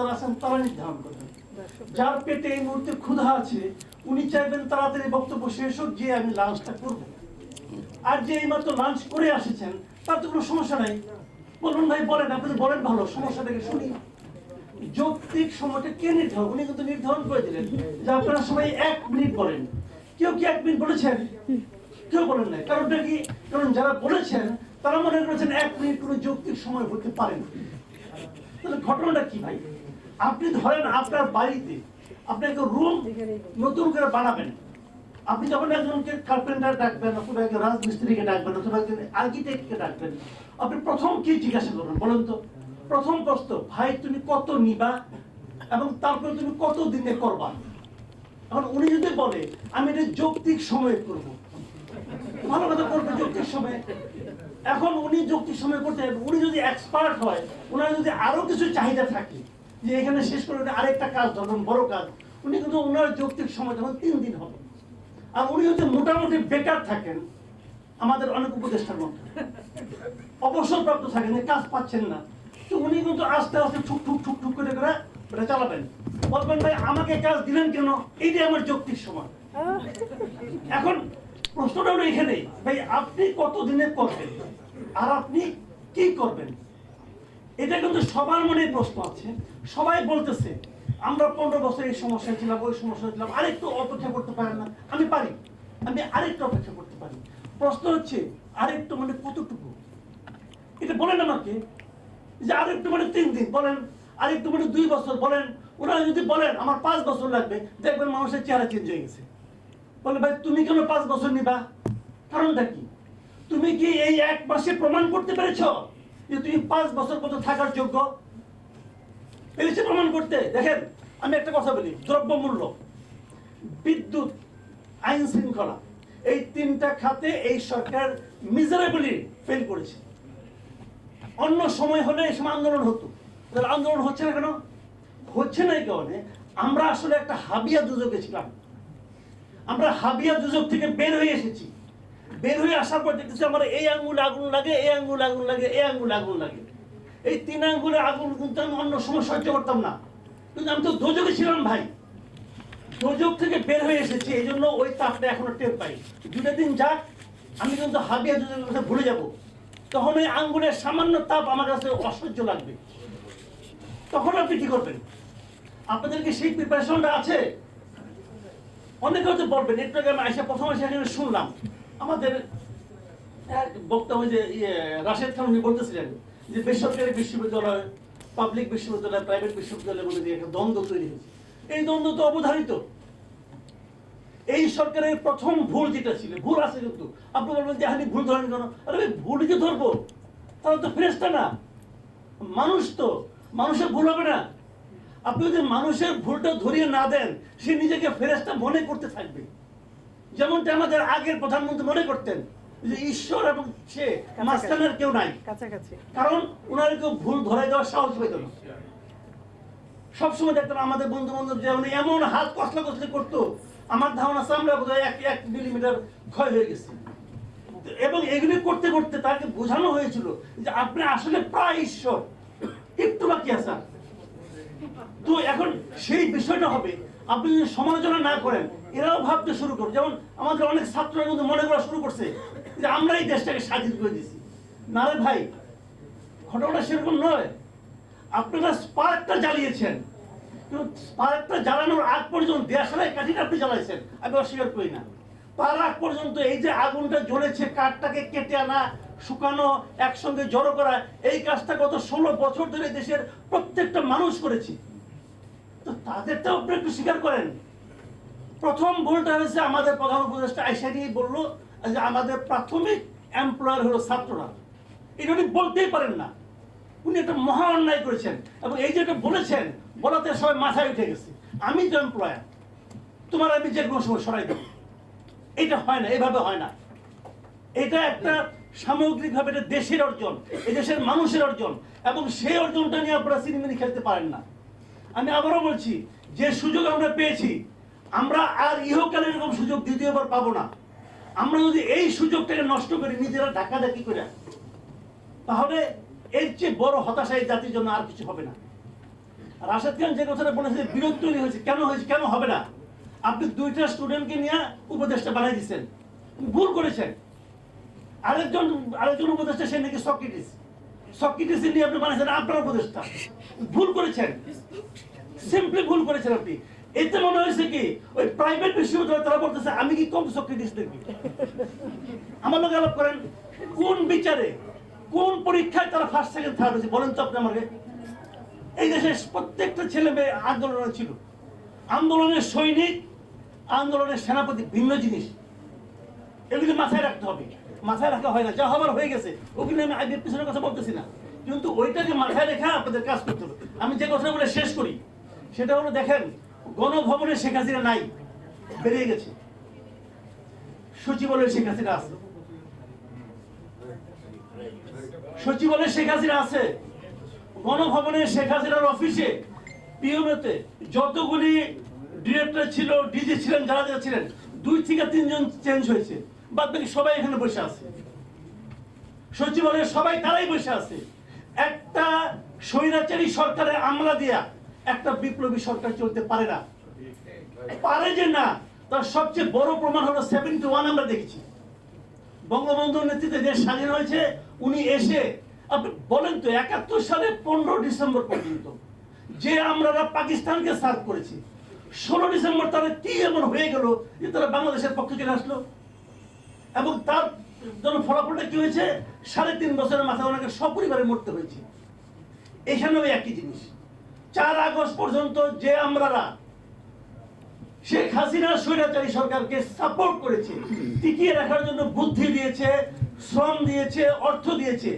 যারা আছেন তারা নির্ধারণ করবেন যার পেটে এই মুহূর্তে ক্ষুধা আছে উনি চাইবেন তাড়াতাড়ি বক্তব্য শেষ হোক যে আমি লাঞ্চটা করব। আর যে এইমাত্র লাঞ্চ করে আসেছেন তার তো কোনো সমস্যা নাই। বলুন ভাই বলেন আপনি বলেন ভালো সমস্যাটাকে শুনি। যৌক্তিক সময়টা কে নির্ধারণ? উনি কিন্তু নির্ধারণ করে দিলেন যে আপনারা সবাই এক মিনিট বলেন। কেউ কি এক মিনিট বলেছেন? কেউ বলেন নাই। কারণটা কি কারণ যারা বলেছেন তারা মনে করেছেন এক মিনিট কোনো যৌক্তিক সময় হতে পারে না। তাহলে ঘটনাটা কি ভাই? আপনি ধরেন আপনার বাড়িতে আপনি একটা রুম নতুন করে বানাবেন। আপনি যখন একজনকে কার্পেন্টার ডাকবেন, অথবা একজন রাজমিস্ত্রিকে ডাকবেন, অথবা একজন আর্কিটেক্টকে ডাকবেন, আপনি প্রথম কি জিজ্ঞাসা করবেন বলেন তো? প্রথম প্রশ্ন, ভাই, তুমি কত নিবা এবং তারপরে তুমি কত দিনে করবা? এখন উনি যদি বলে, আমি এটা যৌক্তিক সময়ে করব। ভালো কথা করবে যৌক্তিক সময়ে। এখন উনি যৌক্তিক সময় করতে, উনি যদি এক্সপার্ট হয় ওনার যদি আরও কিছু চাহিদা থাকে যে এখানে শেষ করে আরেকটা কাজ, ধরুন বড় কাজ। উনি কিন্তু ওনার যৌক্তিক সময় যখন তিন দিন হবে। আর উনি যদি মোটামুটি বেকার থাকেন আমাদের অনেক উপদেষ্টার মধ্যে অবসরপ্রাপ্ত থাকেন কাজ পাচ্ছেন না। তো উনি কিন্তু আস্তে আস্তে ঠুক ঠুক ঠুক ঠুক করে করে এটা চালাবেন। বলবেন ভাই, আমাকে কাজ দিলেন কেন? এইটাই আমার যৌক্তিক সময়। এখন প্রশ্নটা হলো এখানে ভাই, আপনি কত দিনে করবেন? আর আপনি কি করবেন? এটা কিন্তু সবার মনে প্রশ্ন আছে। সবাই বলতেছে, আমরা পনেরো বছর এই সমস্যায় ছিলাম, ওই সমস্যায় ছিলাম, আরেকটু অপেক্ষা করতে পারেন না। আমি পারি, আমি আরেকটু অপেক্ষা করতে পারি। প্রশ্ন হচ্ছে, আরেকটু মানে কতটুকু? এটা বলেন আমাকে, যে আরেকটু মানে তিন দিন বলেন, আরেকটু মানে দুই বছর বলেন। ওনারা যদি বলেন, আমার পাঁচ বছর লাগবে দেখবেন মানুষের চেহারা চেঞ্জ হয়ে গেছে। বলে ভাই, তুমি কেন পাঁচ বছর নিবা? কারণটা কি? তুমি কি এই এক মাসে প্রমাণ করতে পেরেছ? যে তুমি পাঁচ বছর পর্যন্ত থাকার যোগ্য। পেরেছে প্রমাণ করতে, দেখেন, আমি একটা কথা বলি, দ্রব্যমূল্য, বিদ্যুৎ, আইন শৃঙ্খলা, এই তিনটা খাতে এই সরকার মিজারেবলি ফেল করেছে। অন্য সময় হলে এই সময় আন্দোলন হতো। তাহলে আন্দোলন হচ্ছে না কেন? হচ্ছে না এই কারণে আমরা আসলে একটা হাবিয়া দুযোগে ছিলাম। আমরা হাবিয়া দুযোগ থেকে বের হয়ে এসেছি। বের হয়ে আসার পর দেখতেছি আমার এই আঙ্গুল আগুন লাগে, এই আঙ্গুল আগুন লাগে, এই আঙ্গুল আগুন লাগে। এই তিন আঙ্গুলে আগুন কিন্তু আমি অন্য সময় সহ্য করতাম না। কিন্তু আমি তো দোযোগে ছিলাম ভাই। দোযোগ থেকে বের হয়ে এসেছি, এই জন্য ওই তাপটা এখনও টের পাই। দুটা দিন যাক, আমি কিন্তু হাবিয়া দুযোগের কথা ভুলে যাব। তখন ওই আঙ্গুলের সামান্য তাপ আমার কাছে অসহ্য লাগবে। তখন আপনি কি করবেন? আপনাদের কি সেই প্রিপারেশনটা আছে? অনেকে হয়তো বলবেন আগে আমি আইসা প্রথম এখানে শুনলাম। আমাদের এক বক্তব্য যে ইয়ে রাশেদ খান উনি বলতেছিলেন যে বেসরকারি বিশ্ববিদ্যালয় পাবলিক বিশ্ববিদ্যালয় প্রাইভেট বিশ্ববিদ্যালয়ের মধ্যে যে একটা দ্বন্দ্ব তৈরি হয়েছে। এই দ্বন্দ্ব তো অবধারিত। এই সরকারের প্রথম ভুল যেটা ছিল, ভুল আছে কিন্তু। আপনি বলবেন যে হানি ভুল ধরেন কেন? আরে ভুলই যে ধরবো, তাহলে তো ফ্রেশটা না। মানুষ তো, মানুষের ভুল হবে না। আপনি যদি মানুষের ভুলটা ধরিয়ে না দেন, সে নিজেকে ফেরেস্তা মনে করতে থাকবে। যেমনটা আমাদের আগের প্রধানমন্ত্রী মনে করতেন যে ঈশ্বর এবং সে মাঝখানের কেউ নাই। কাছাকাছি। কারণ ওনার কেউ ভুল ধরে দেওয়ার সাহস পেত না। সবসময় দেখতাম আমাদের বন্ধু বান্ধব যে উনি এমন হাত কসলা কসলি করতো আমার ধারণা আছে আমরা বোধহয় এক এক মিলিমিটার ক্ষয় হয়ে গেছে। এবং এগুলি করতে করতে তাকে বোঝানো হয়েছিল যে আপনি আসলে প্রায় ঈশ্বর। একটু বাকি আছে। তো এখন সেই বিষয়টা হবে। আপনি যদি সমালোচনা না করেন এরাও ভাবতে শুরু করবে। যেমন আমাদের অনেক ছাত্ররা কিন্তু মনে করা শুরু করছে যে আমরা এই দেশটাকে স্বাধীন করে দিছি না রে ভাই, ঘটনাটা সেরকম নয়। আপনারা স্পার্কটা জ্বালিয়েছেন। কিন্তু স্পার্কটা জ্বালানোর আগ পর্যন্ত দেশালাই কাঠিটা আপনি জ্বালাইছেন, আমি অস্বীকার করি না। তার আগ পর্যন্ত এই যে আগুনটা জ্বলেছে, কাঠটাকে কেটে আনা, শুকানো, একসঙ্গে জড়ো করা, এই কাজটা গত ষোলো বছর ধরে দেশের প্রত্যেকটা মানুষ করেছি। তো তাদেরটাও আপনি একটু স্বীকার করেন। প্রথম ভুলটা হয়েছে, আমাদের প্রধান উপদেষ্টা আইসা নিয়ে বলল যে আমাদের প্রাথমিক এমপ্লয়ার হলো ছাত্ররা। এটা উনি বলতেই পারেন না। উনি একটা মহা অন্যায় করেছেন এবং এই যেটা বলেছেন, বলাতে সবাই মাথায় উঠে গেছে। আমি তো এমপ্লয়ার তোমার আমি যে কোনো সময় সরাই দেবো। এটা হয় না, এভাবে হয় না। এটা একটা সামগ্রিকভাবে এটা দেশের অর্জন, এই দেশের মানুষের অর্জন, এবং সেই অর্জনটা নিয়ে আপনারা সিনেমিনি খেলতে পারেন না। আমি আবারও বলছি, যে সুযোগ আমরা পেয়েছি আমরা আর ইহকালে এরকম সুযোগ দ্বিতীয়বার পাবো না। আমরা যদি এই সুযোগটাকে নষ্ট করি, নিজেরা ধাক্কাধাক্কি করে, তাহলে এর চেয়ে বড় হতাশা এই জাতির জন্য আর কিছু হবে না। রাশেদ খান যে কথাটা বলেছে, বিরোধ তৈরি হয়েছে। কেন হয়েছে, কেন হবে না? আপনি দুইটা স্টুডেন্টকে নিয়ে উপদেশটা বানাই দিচ্ছেন। ভুল করেছেন। আরেকজন আরেকজন উপদেষ্টা, সে নাকি সক্রেটিস সক্রেটিস নিয়ে আপনি বানাইছেন, আপনার উপদেষ্টা। ভুল করেছেন। সিম্পলি ভুল করেছেন আপনি। এতে মনে হয়েছে কি, ওই প্রাইভেট বিশ্ববিদ্যালয় তারা বলতেছে, আমি কি কম সক্রেটিস দেখি? আমার লোক আলাপ করেন, কোন বিচারে, কোন পরীক্ষায় তারা ফার্স্ট সেকেন্ড থার্ড হয়েছে? বলেন তো আপনি আমাকে। এই দেশের প্রত্যেকটা ছেলে মেয়ে আন্দোলনে ছিল। আন্দোলনের সৈনিক আন্দোলনের সেনাপতি, ভিন্ন জিনিস। এগুলি মাথায় রাখতে হবে। মাথায় রাখা হয় না। যা হবার হয়ে গেছে। ওগুলি আমি আইবিএফ পিছনের কথা বলতেছি না। কিন্তু ওইটাকে মাথায় রেখে আপনাদের কাজ করতে হবে। আমি যে কথাটা বলে শেষ করি, সেটা হলো দেখেন গণভবনে শেখ হাসিনা নাই। বেরিয়ে গেছে। সচিবালয়ে শেখ হাসিনা আছে। সচিবালয়ে শেখ হাসিনা আছে। গণভবনে শেখ হাসিনার অফিসে পিওমেতে যতগুলি ডিরেক্টর ছিল, ডিজি ছিলেন, যারা যারা ছিলেন, দুই থেকে তিনজন চেঞ্জ হয়েছে। বাদ বাকি সবাই এখানে বসে আছে। সচিবালয়ে সবাই তারাই বসে আছে। একটা স্বৈরাচারী সরকারের আমলা দিয়া একটা বিপ্লবী সরকার চলতে পারে না। পারে যে না, তার সবচেয়ে বড় প্রমাণ হলো সেভেন্টি ওয়ান আমরা দেখেছি। বঙ্গবন্ধুর নেতৃত্বে দেশ স্বাধীন হয়েছে, উনি এসে, আপনি বলেন তো, একাত্তর সালে পনেরো ডিসেম্বর পর্যন্ত যে আমরা পাকিস্তানকে সার্ভ করেছি, ষোলো ডিসেম্বর তারা কি এমন হয়ে গেল যে তারা বাংলাদেশের পক্ষে চলে আসলো? এবং তার জন্য ফলাফলটা কি হয়েছে? সাড়ে তিন বছরের মাথায় ওনাকে সপরিবারে মরতে হয়েছে। এখানেও একই জিনিস। চার আগস্ট পর্যন্ত যে আমরারা শেখ হাসিনা স্বৈরাচারী সরকারকে সাপোর্ট করেছে টিকিয়ে রাখার জন্য বুদ্ধি দিয়েছে শ্রম দিয়েছে অর্থ দিয়েছে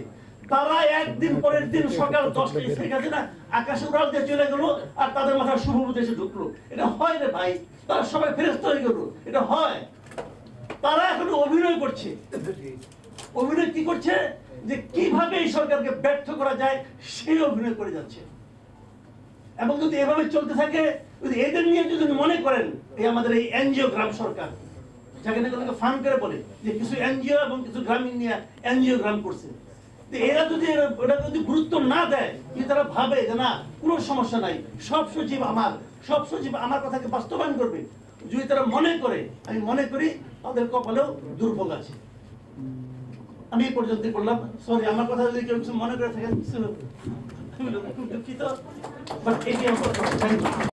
তারা একদিন পরের দিন সকাল দশটায় শেখ হাসিনা আকাশে উড়াল দিয়ে চলে গেল আর তাদের মাথায় শুভ ঢুকলো। এটা হয় রে ভাই তারা সবাই ফেরস্ত হয়ে গেল এটা হয়। তারা এখন অভিনয় করছে। অভিনয় কি করছে? যে কীভাবে এই সরকারকে ব্যর্থ করা যায় সেই অভিনয় করে যাচ্ছে। এবং যদি এভাবে চলতে থাকে, যদি এদের নিয়ে যদি মনে করেন এই আমাদের এই এনজিও গ্রাম সরকার ফান করে বলে যে কিছু এনজিও এবং কিছু গ্রামীণ নিয়ে এনজিও গ্রাম করছে। এরা যদি ওটা যদি গুরুত্ব না দেয় যদি তারা ভাবে যে না, কোনো সমস্যা নাই, সব সচিব আমার, সব সচিব আমার কথাকে বাস্তবায়ন করবে। যদি তারা মনে করে, আমি মনে করি তাদের কপালেও দুর্ভোগ আছে। আমি এই পর্যন্ত বললাম। সরি আমার কথা যদি কেউ কিছু মনে করে থাকেন দুঃখিত